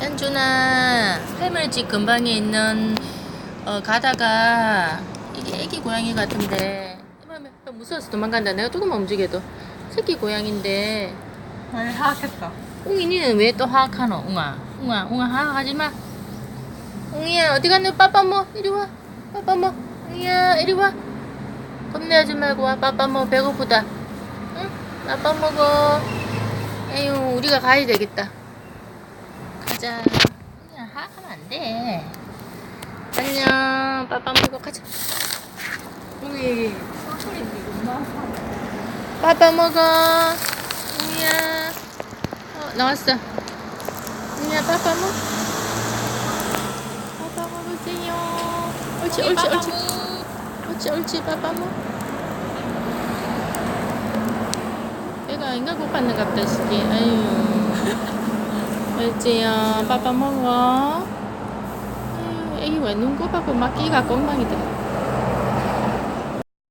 짠준아 할머니집 근방에 있는 어, 가다가 이게 애기 고양이 같은데 무서워서 도망간다. 내가 조금만 움직여도. 새끼 고양인데. 잘 하겠다. 웅이 니는 왜 또 하악하노? 웅아. 웅아 웅아 하악하지 마. 웅이야 어디 갔노 빠빠모 이리 와. 빠빠모 웅이야 이리 와. 겁내지 말고 와. 빠빠모 배고프다. 응? 빠빠 먹어. 에휴 우리가 가야 되겠다 가자. 웅이야 하악하면 안 돼. 안녕. 빠빠 먹어 가자. 웅이 소리 엄마 빠빠 먹어. 웅이야. 어, 나왔어. 웅이야 빠빠 먹. 빠빠 먹으세요. 옳지 옳지 옳지 옳지 옳지. 빠빠 먹. 배가 인가 고팠는 갑다 시기 아유 옳지요. 빠빠 먹어? 애기 왜눈 꼽아고 막 끼가 엉망이다